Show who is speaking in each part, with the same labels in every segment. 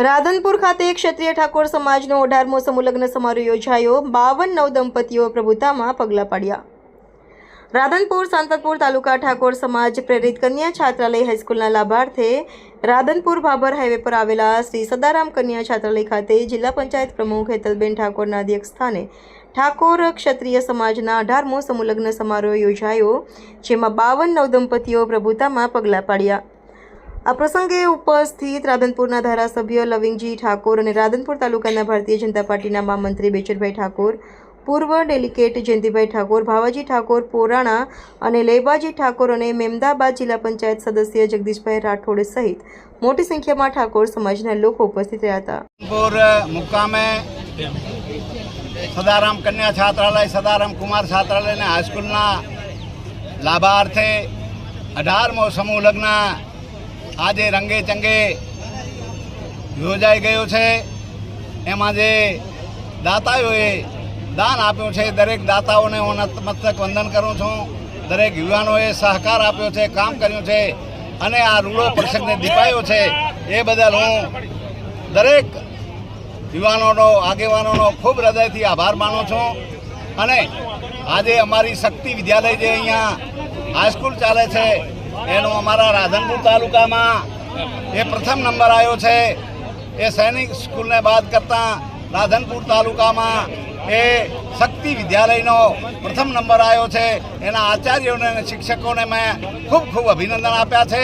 Speaker 1: રાધનપુર ખાતે ક્ષત્રિય ઠાકોર સમાજનો અઢારમો સમુલગ્ન સમારોહ યોજાયો. બાવન નવ દંપતીઓ પ્રભુતામાં પગલાં પાડ્યા. રાધનપુર સાંતલપુર તાલુકા ઠાકોર સમાજ પ્રેરિત કન્યા છાત્રાલય હાઈસ્કૂલના લાભાર્થે રાધનપુર ભાભર હાઈવે પર આવેલા શ્રી સદારામ કન્યા છાત્રાલય ખાતે જિલ્લા પંચાયત પ્રમુખ હેતલબેન ઠાકોરના અધ્યક્ષ સ્થાને ઠાકોર ક્ષત્રિય સમાજના અઢારમો સમુલગ્ન સમારોહ યોજાયો, જેમાં બાવન નવદંપતીઓ પ્રભુતામાં પગલાં પાડ્યા. આ પ્રસંગે ઉપસ્થિત રાધનપુરના ધારાસભ્ય લવિંગજી ઠાકોર અને રાધનપુર તાલુકાના ભારતીય જનતા પાર્ટીના મહામંત્રી બેચરભાઈ ઠાકોર, પૂર્વ ડેલિકેટ જયંતિભાઈ ઠાકોર, ભાવાજી ઠાકોર, પોરાણા અને લેબાજી ઠાકોર અને મેમદાબાદ જિલ્લા પંચાયત સદસ્ય જગદીશભાઈ રાઠોડ સહિત મોટી સંખ્યામાં ઠાકોર સમાજના લોકો ઉપસ્થિત રહ્યા હતા.
Speaker 2: મુકામે સદારામ કન્યા છાત્રાલય, સદારામ કુમાર છાત્રાલય અને હાઈસ્કૂલના લાભાર્થે અઢારમો સમૂહ લગ્ન આજે રંગે ચંગે યોજાઈ ગયો છે. એમાં જે દાતાઓએ દાન આપ્યું છે, દરેક દાતાઓને હું નતમસ્તક વંદન કરું છું. દરેક યુવાનોએ સહકાર આપ્યો છે, કામ કર્યું છે અને આ રૂડો પ્રસંગને દીપાયો છે. એ બદલ હું દરેક યુવાનોનો, આગેવાનોનો ખૂબ હૃદયથી આભાર માનું છું. અને આજે અમારી શક્તિ વિદ્યાલય જે અહીંયા હાઈસ્કૂલ ચાલે છે એનો અમારા રાધનપુર તાલુકામાં એ પ્રથમ નંબર આવ્યો છે. એ સૈનિક સ્કૂલને બાદ કરતાં રાધનપુર તાલુકામાં એ શક્તિ વિદ્યાલયનો પ્રથમ નંબર આવ્યો છે. એના આચાર્યોને શિક્ષકોને મેં ખૂબ ખૂબ અભિનંદન આપ્યા છે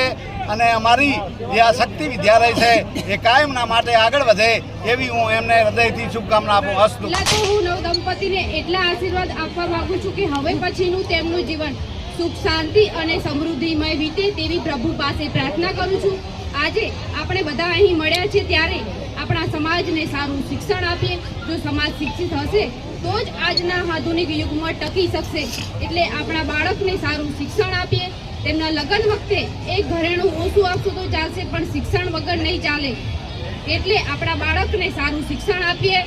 Speaker 2: અને અમારી જે આ શક્તિ વિદ્યાલય છે એ કાયમના માટે આગળ વધે એવી હું એમને હૃદયથી શુભકામના આપું. હસ્તુ
Speaker 3: હું નવ દંપતીને એટલા આશીર્વાદ આપવા માંગુ છું કે હવે પછીનું તેમનું જીવન સુખ, શાંતિ અને સમૃદ્ધિમય વીતે તેવી પ્રભુ પાસે પ્રાર્થના કરું છું. આજે આપણે બધા અહીં મળ્યા છે ત્યારે આપણા સમાજને સારું શિક્ષણ આપીએ. જો સમાજ શિક્ષિત હશે, તો જ આજના આધુનિક યુગમાં ટકી શકશે. એટલે આપણા બાળકને સારું શિક્ષણ આપીએ. તેમના લગ્ન વખતે એક ઘરેણું ઓછું આપશું તો ચાલશે, પણ શિક્ષણ વગર નહીં ચાલે. એટલે આપણા બાળકને સારું શિક્ષણ આપીએ.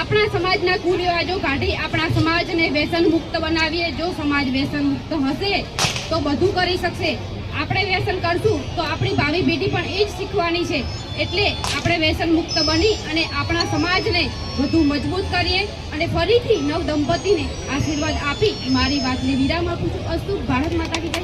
Speaker 3: આપણા સમાજના કુરિવાજો કાઢી આપણા સમાજને વ્યસન મુક્ત બનાવીએ, જો સમાજ વ્યસન મુક્ત હશે, તો બધું કરી શકશે. આપણે વ્યસન કરશું તો આપણી ભાવિ પેઢી પણ એ જ શીખવાની છે. એટલે આપણે વ્યસન મુક્ત બની અને આપણા સમાજને વધુ મજબૂત કરીએ અને ફરીથી નવ દંપતીને આશીર્વાદ આપી મારી વાતને વિરામ આપું છું. અસ્તુ, ભારત માતા કી